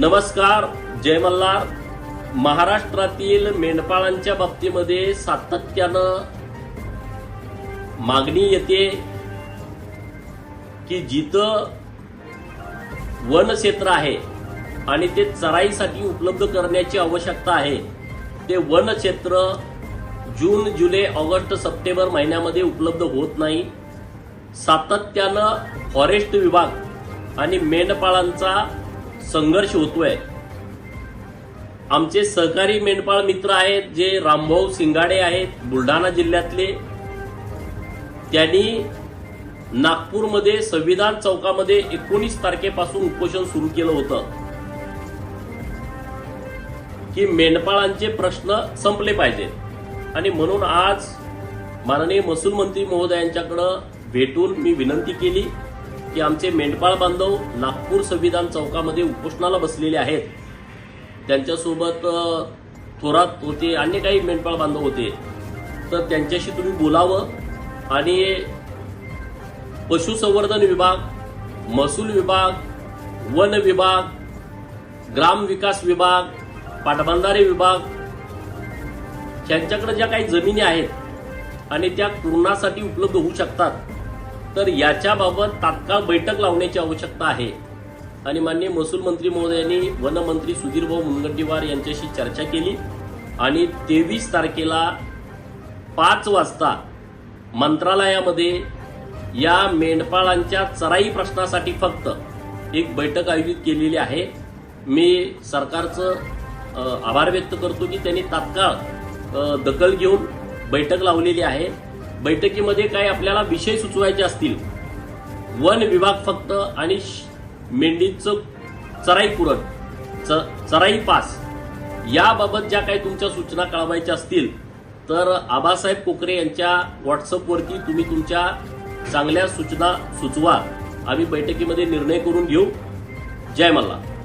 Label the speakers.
Speaker 1: नमस्कार जय मल्हार. महाराष्ट्रातील मेंढपाळांच्या बाबतीमध्ये सातत्यानं मागणी येते की जिथं वनक्षेत्र आहे आणि ते चराईसाठी उपलब्ध करण्याची आवश्यकता आहे ते वनक्षेत्र जून जुलै ऑगस्ट सप्टेंबर महिन्यामध्ये उपलब्ध होत नाही. सातत्यानं फॉरेस्ट विभाग आणि मेंढपाळांचा संघर्ष होतोय. आमचे सहकारी मेंढपाळ मित्र आहेत जे रामभाऊ सिंगाडे आहेत बुलढाणा जिल्ह्यातले. त्यांनी नागपूरमध्ये संविधान चौकामध्ये एकोणीस तारखेपासून उपोषण सुरू केलं होतं. की मेंढपाळांचे प्रश्न संपले पाहिजेत. आणि म्हणून आज माननीय महसूल मंत्री महोदयांच्याकडं भेटून मी विनंती केली. की आमचे मेंढपाळ बांधव नागपूर संविधान चौकामध्ये उपोषणाला बसलेले आहेत. त्यांच्यासोबत थोरात होते अन्य काही मेंढपाळ बांधव होते. तर त्यांच्याशी तुम्ही बोलावं आणि पशुसंवर्धन विभाग महसूल विभाग वन विभाग ग्राम विकास विभाग पाटबंधारे विभाग त्यांच्याकडे ज्या काही जमिनी आहेत आणि त्या कुरणासाठी उपलब्ध होऊ शकतात. तर याच्याबाबत तात्काळ बैठक लावण्याची आवश्यकता आहे. आणि माननीय महसूल मंत्री महोदयांनी वनमंत्री सुधीरभाऊ मुनगंटीवार यांच्याशी चर्चा केली. आणि तेवीस तारखेला पाच वाजता मंत्रालयामध्ये या मेंढपाळांच्या चराई प्रश्नासाठी फक्त एक बैठक आयोजित केलेली आहे. मी सरकारचं आभार व्यक्त करतो की त्यांनी तात्काळ दखल घेऊन बैठक लावलेली आहे. बैठकीमध्ये काही आपल्याला विषय सुचवायचे असतील? वन विभाग फक्त आणि श- मेंढीचं चराई पुरण च चराई पास याबाबत ज्या काही तुमच्या सूचना कळवायच्या असतील तर आबासाहेब कोकरे यांच्या व्हॉट्सअपवरती तुम्ही तुमच्या चांगल्या सूचना सुचवा. आम्ही बैठकीमध्ये निर्णय करून घेऊ. जय मल्हार.